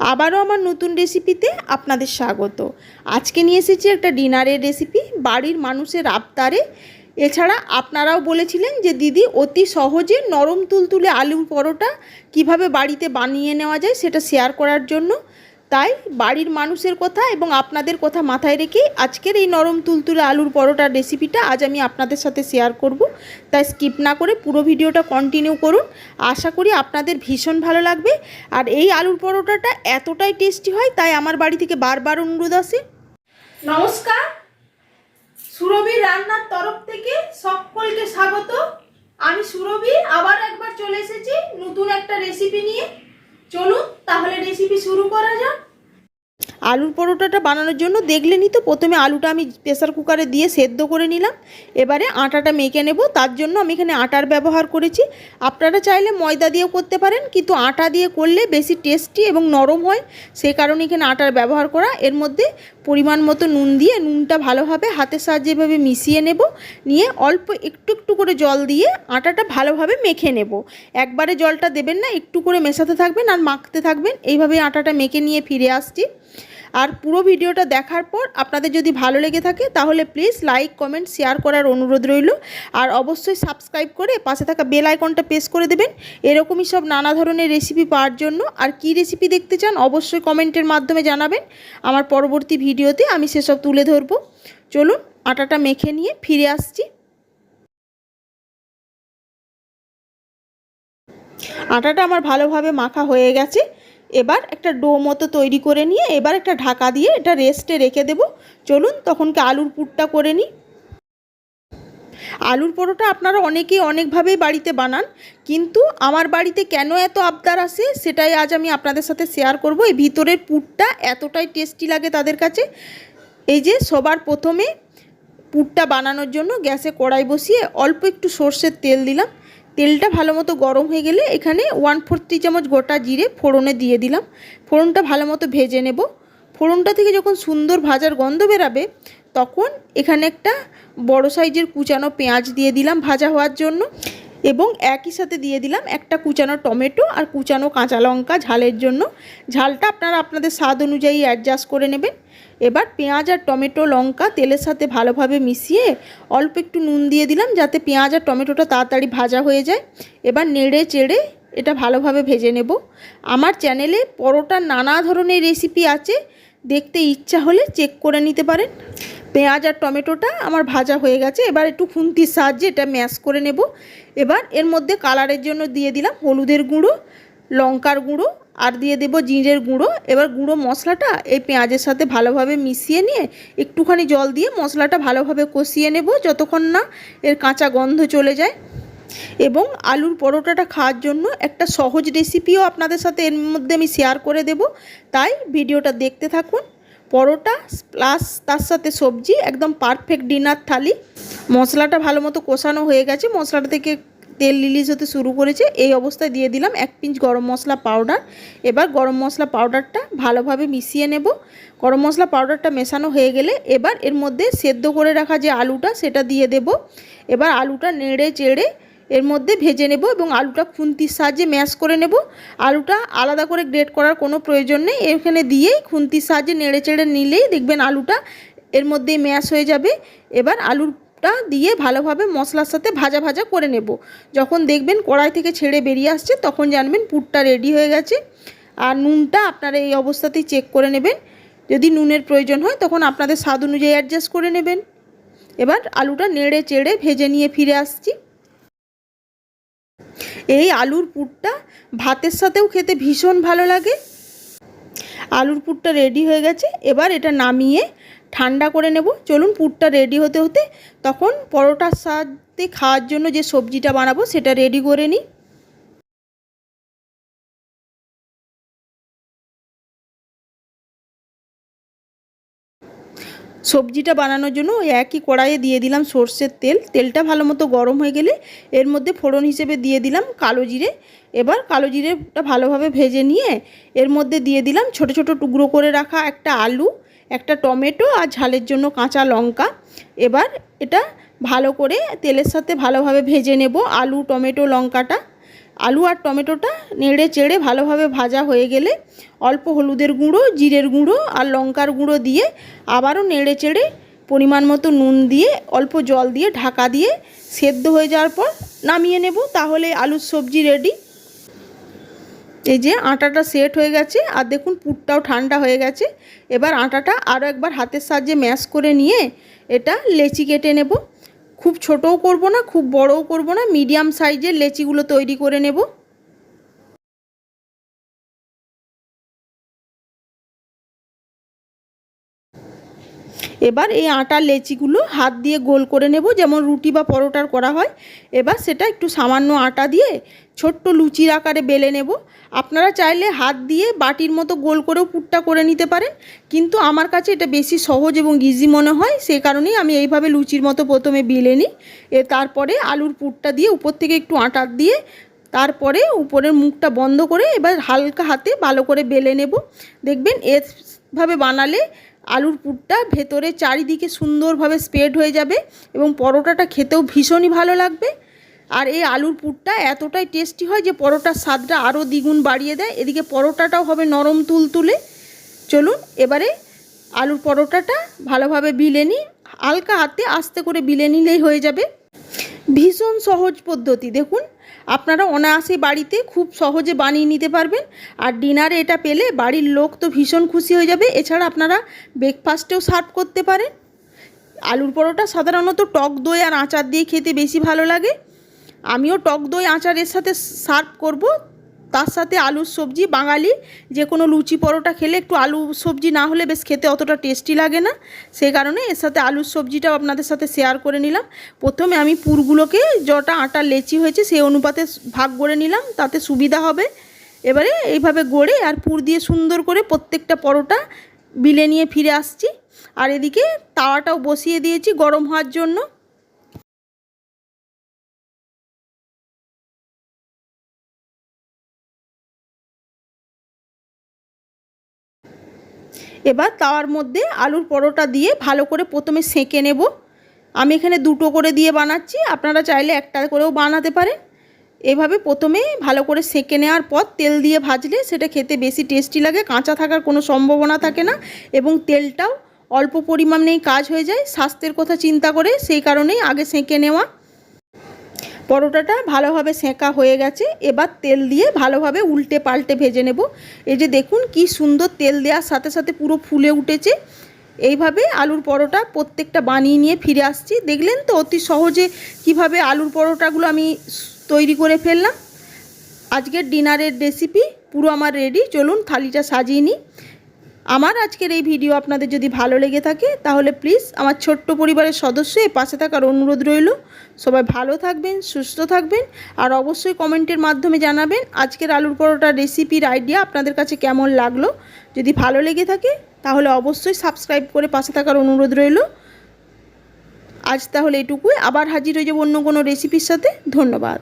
আবারও আমার নতুন রেসিপিতে আপনাদের স্বাগত। আজকে নিয়ে এসেছি একটা ডিনারের রেসিপি, বাড়ির মানুষের আবতারে। এছাড়া আপনারাও বলেছিলেন যে, দিদি, অতি সহজে নরম তুলতুলে আলুর পরোটা কীভাবে বাড়িতে বানিয়ে নেওয়া যায় সেটা শেয়ার করার জন্য। তাই বাড়ির মানুষের কথা এবং আপনাদের কথা মাথায় রেখে আজকের এই নরম তুলতুলে আলুর পরোটার রেসিপিটা আজ আমি আপনাদের সাথে শেয়ার করব। তাই স্কিপ না করে পুরো ভিডিওটা কন্টিনিউ করুন। আশা করি আপনাদের ভীষণ ভালো লাগবে। আর এই আলুর পরোটাটা এতটাই টেস্টি হয়, তাই আমার বাড়ি থেকে বারবার অনুরোধ আসে। নমস্কার। সুরভি রান্নার তরফ থেকে সকলকে স্বাগত। আমি সুরভি, আবার একবার চলে এসেছি নতুন একটা রেসিপি নিয়ে। চলুন তাহলে রেসিপি শুরু করা যাক। আলুর পরোটাটা বানানোর জন্য দেখলেনই তো? প্রথমে আলুটা আমি প্রেসার কুকারে দিয়ে সেদ্ধ করে নিলাম। এবারে আটাটা মেখে নেব। তার জন্য আমি এখানে আটার ব্যবহার করেছি। আপনারা চাইলে ময়দা দিয়েও করতে পারেন, কিন্তু আটা দিয়ে করলে বেশি টেস্টি এবং নরম হয়। সেই কারণে এখানে আটার ব্যবহার করা। এর মধ্যে পরিমাণ মতো নুন দিয়ে নুনটা ভালোভাবে হাতের সাহায্যে এভাবে মিশিয়ে নেব। নিয়ে অল্প একটু একটু করে জল দিয়ে আটাটা ভালোভাবে মেখে নেব। একবারে জলটা দেবেন না, একটু করে মেশাতে থাকবেন আর মাখতে থাকবেন। এইভাবে আটাটা মেখে নিয়ে ফিরে আসছি। আর পুরো ভিডিওটা দেখার পর আপনাদের যদি ভালো লেগে থাকে, তাহলে প্লিজ লাইক কমেন্ট শেয়ার করার অনুরোধ রইল। আর অবশ্যই সাবস্ক্রাইব করে পাশে থাকা বেল আইকনটা প্রেস করে দেবেন। এরকমই সব নানা ধরনের রেসিপি পাওয়ার জন্য। আর কি রেসিপি দেখতে চান, অবশ্যই কমেন্টের মাধ্যমে জানাবেন। আমার পরবর্তী ভিডিওতে আমি সেসব তুলে ধরবো। চলুন, আটাটা মেখে নিয়ে ফিরে আসছি। আটাটা আমার ভালোভাবে মাখা হয়ে গেছে। এবার একটা ডো মতো তৈরি করে নিয়ে এবার একটা ঢাকা দিয়ে এটা রেস্টে রেখে দেব। চলুন তখনকে আলুর পুরটা করে নিই। আলুর পরোটা আপনারা অনেকেই অনেকভাবেই বাড়িতে বানান, কিন্তু আমার বাড়িতে কেন এত আবদার আসে সেটাই আজ আমি আপনাদের সাথে শেয়ার করব। এই ভিতরের পুরটা এতটাই টেস্টি লাগে তাদের কাছে। এই যে সবার প্রথমে পুরটা বানানোর জন্য গ্যাসে কড়াই বসিয়ে অল্প একটু সর্ষের তেল দিলাম। তেলটা ভালো মতো গরম হয়ে গেলে এখানে ওয়ান ফোরটি চামচ গোটা জিরে ফোড়নে দিয়ে দিলাম। ফোড়নটা ভালো মতো ভেজে নেব। ফোড়নটা থেকে যখন সুন্দর ভাজার গন্ধ বেরাবে, তখন এখানে একটা বড় সাইজের কুচানো পেঁয়াজ দিয়ে দিলাম ভাজা হওয়ার জন্য। এবং একই সাথে দিয়ে দিলাম একটা কুচানো টমেটো আর কুচানো কাঁচা লঙ্কা ঝালের জন্য। ঝালটা আপনারা আপনাদের স্বাদ অনুযায়ী অ্যাডজাস্ট করে নেবেন। এবার পেঁয়াজ আর টমেটো, লঙ্কা তেলের সাথে ভালোভাবে মিশিয়ে অল্প একটু নুন দিয়ে দিলাম যাতে পেঁয়াজ আর টমেটোটা তাড়াতাড়ি ভাজা হয়ে যায়। এবার নেড়ে চেড়ে এটা ভালোভাবে ভেজে নেব। আমার চ্যানেলে পরোটার নানা ধরনের রেসিপি আছে। দেখতে ইচ্ছা হলে চেক করে নিতে পারেন। পেঁয়াজ আর টমেটোটা আমার ভাজা হয়ে গেছে, এবার একটু খুন্তির সাহায্যে এটা ম্যাশ করে নেব। এবার এর মধ্যে কালারের জন্য দিয়ে দিলাম হলুদের গুঁড়ো, লঙ্কার গুঁড়ো, আর দিয়ে দেবো জিরের গুঁড়ো। এবার গুঁড়ো মশলাটা এই পেঁয়াজের সাথে ভালোভাবে মিশিয়ে নিয়ে একটুখানি জল দিয়ে মশলাটা ভালোভাবে কষিয়ে নেব, যতক্ষণ না এর কাঁচা গন্ধ চলে যায়। এবং আলুর পরোটাটা খাওয়ার জন্য একটা সহজ রেসিপিও আপনাদের সাথে এর মধ্যে আমি শেয়ার করে দেব। তাই ভিডিওটা দেখতে থাকুন। পরোটা প্লাস তার সাথে সবজি, একদম পারফেক্ট ডিনার থালি। মশলাটা ভালো মতো কষানো হয়ে গেছে। মশলাটা থেকে তেল রিলিজ হতে শুরু করেছে। এই অবস্থায় দিয়ে দিলাম এক পিঞ্চ গরম মশলা পাউডার এবার গরম মশলা পাউডারটা ভালোভাবে মিশিয়ে নেব। গরম মশলা পাউডারটা মেশানো হয়ে গেলে এবার এর মধ্যে সেদ্ধ করে রাখা যে আলুটা, সেটা দিয়ে দেব। এবার আলুটা নেড়ে চেড়ে এর মধ্যে ভেজে নেব এবং আলুটা খুন্তির সাহায্যে ম্যাশ করে নেব। আলুটা আলাদা করে গ্রেট করার কোনো প্রয়োজন নেই। এখানে দিয়েই খুন্তির সাহায্যে নেড়ে চেড়ে নিলেই দেখবেন আলুটা এর মধ্যেই ম্যাশ হয়ে যাবে। এবার আলুটা দিয়ে ভালোভাবে মশলার সাথে ভাজা ভাজা করে নেব। যখন দেখবেন কড়াই থেকে ছেড়ে বেরিয়ে আসছে, তখন জানবেন পুরটা রেডি হয়ে গেছে। আর নুনটা আপনারা এই অবস্থাতেই চেক করে নেবেন। যদি নুনের প্রয়োজন হয়, তখন আপনাদের স্বাদ অনুযায়ী অ্যাডজাস্ট করে নেবেন। এবার আলুটা নেড়ে চেড়ে ভেজে নিয়ে ফিরে আসছি। এই আলুর পুরটা ভাতের সাথেও খেতে ভীষণ ভালো লাগে। আলুর পুরটা রেডি হয়ে গেছে। এবার এটা নামিয়ে ঠান্ডা করে নেব। চলুন পুরটা রেডি হতে হতে তখন পরোটার সাথে খাওয়ার জন্য যে সবজিটা বানাবো সেটা রেডি করে নিই। সবজিটা বানানোর জন্য ওই একই কড়াইয়ে দিয়ে দিলাম সর্ষের তেল। তেলটা ভালো মতো গরম হয়ে গেলে এর মধ্যে ফোড়ন হিসেবে দিয়ে দিলাম কালো জিরে। এবার কালো জিরেটা ভালোভাবে ভেজে নিয়ে এর মধ্যে দিয়ে দিলাম ছোট ছোট টুকরো করে রাখা একটা আলু, একটা টমেটো আর ঝালের জন্য কাঁচা লঙ্কা। এবার এটা ভালো করে তেলের সাথে ভালোভাবে ভেজে নেব আলু, টমেটো, লঙ্কাটা। আলু আর টমেটোটা নেড়ে চেড়ে ভালোভাবে ভাজা হয়ে গেলে অল্প হলুদের গুঁড়ো, জিরের গুঁড়ো আর লঙ্কার গুঁড়ো দিয়ে আবারও নেড়ে চেড়ে পরিমাণ মতো নুন দিয়ে, অল্প জল দিয়ে ঢাকা দিয়ে সেদ্ধ হয়ে যাওয়ার পর নামিয়ে নেব। তাহলে আলুর সবজি রেডি এই যে আটাটা সেট হয়ে গেছে আর দেখুন পুরটাও ঠান্ডা হয়ে গেছে। এবার আটাটা আরও একবার হাতের সাহায্যে ম্যাশ করে নিয়ে এটা লেচি কেটে নেব। খুব ছোটও করব না খুব বড়ও করব না মিডিয়াম সাইজের লেচিগুলো তৈরি করে নেব। এবার এই আটার লেচিগুলো হাত দিয়ে গোল করে নেব, যেমন রুটি বা পরোটার করা হয়। এবার সেটা একটু সামান্য আটা দিয়ে ছোট্ট লুচির আকারে বেলে নেব। আপনারা চাইলে হাত দিয়ে বাটির মতো গোল করেও পুরটা করে নিতে পারেন, কিন্তু আমার কাছে এটা বেশি সহজ এবং ইজি মনে হয়। সেই কারণেই আমি এইভাবে লুচির মতো প্রথমে বেলে নিই। এ তারপরে আলুর পুরটা দিয়ে উপর থেকে একটু আটা দিয়ে তারপরে উপরের মুখটা বন্ধ করে এবার হালকা হাতে ভালো করে বেলে নেব। দেখবেন এভাবে বানালে আলুর পুরটা ভেতরে চারিদিকে সুন্দরভাবে স্প্রেড হয়ে যাবে এবং পরোটাটা খেতেও ভীষণই ভালো লাগবে। আর এই আলুর পুরটা এতটাই টেস্টি হয় যে পরোটার স্বাদটা আরও দ্বিগুণ বাড়িয়ে দেয়। এদিকে পরোটাটাও হবে নরম তুলতুলে। চলুন এবারে আলুর পরোটাটা ভালোভাবে বিলে নিই। হালকা হাতে আস্তে করে বিলে নিলেই হয়ে যাবে। ভীষণ সহজ পদ্ধতি। দেখুন আপনারা অনায়াসে বাড়িতে খুব সহজে বানিয়ে নিতে পারবেন। আর ডিনারে এটা পেলে বাড়ির লোক তো ভীষণ খুশি হয়ে যাবে। এছাড়া আপনারা ব্রেকফাস্টেও সার্ভ করতে পারেন। আলুর পরোটা সাধারণত টক দই আর আচার দিয়ে খেতে বেশি ভালো লাগে। আমিও টক দই আচারের সাথে সার্ভ করব। তার সাথে আলুর সবজি, বাঙালি যে কোনো লুচি পরোটা খেলে একটু আলু সবজি না হলে বেশ খেতে অতটা টেস্টি লাগে না। সেই কারণে এর সাথে আলুর সবজিটাও আপনাদের সাথে শেয়ার করে নিলাম। প্রথমে আমি পুরগুলোকে যটা আটা, লেচি হয়েছে সেই অনুপাতে ভাগ করে নিলাম, তাতে সুবিধা হবে। এবারে এইভাবে গড়ে আর পুর দিয়ে সুন্দর করে প্রত্যেকটা পরোটা বিলে নিয়ে ফিরে আসছি। আর এদিকে তাওয়াটাও বসিয়ে দিয়েছি গরম হওয়ার জন্য। এবার তাওয়ার মধ্যে আলুর পরোটা দিয়ে ভালো করে প্রথমে সেঁকে নেব। আমি এখানে দুটো করে দিয়ে বানাচ্ছি, আপনারা চাইলে একটা করেও বানাতে পারেন। এভাবে প্রথমে ভালো করে সেঁকে নেওয়ার পর তেল দিয়ে ভাজলে সেটা খেতে বেশি টেস্টি লাগে, কাঁচা থাকার কোনো সম্ভাবনা থাকে না এবং তেলটাও অল্প পরিমাণেই কাজ হয়ে যায়। স্বাস্থ্যের কথা চিন্তা করে সেই কারণেই আগে সেঁকে নেওয়া। পরোটাটা ভালোভাবে সেঁকা হয়ে গেছে। এবার তেল দিয়ে ভালোভাবে উল্টে পাল্টে ভেজে নেব। এই যে দেখুন কি সুন্দর তেল দেওয়ার সাথে সাথে পুরো ফুলে উঠেছে। এইভাবে আলুর পরোটা প্রত্যেকটা বানিয়ে নিয়ে ফিরে আসছি। দেখলেন তো অতি সহজে কীভাবে আলুর পরোটাগুলো আমি তৈরি করে ফেললাম। আজকের ডিনারের রেসিপি পুরো আমার রেডি চলুন থালিটা সাজিয়ে নিই। আমার আজকের এই ভিডিও আপনাদের যদি ভালো লেগে থাকে, তাহলে প্লিজ আমার ছোট্ট পরিবারের সদস্য এ পাশে থাকার অনুরোধ রইল। সবাই ভালো থাকবেন, সুস্থ থাকবেন, আর অবশ্যই কমেন্টের মাধ্যমে জানাবেন আজকের আলুর পরোটার রেসিপির আইডিয়া আপনাদের কাছে কেমন লাগল। যদি ভালো লেগে থাকে, তাহলে অবশ্যই সাবস্ক্রাইব করে পাশে থাকার অনুরোধ রইল। আজ তাহলে এটুকুই। আবার হাজির হয়ে যাব অন্য কোনো রেসিপির সাথে। ধন্যবাদ।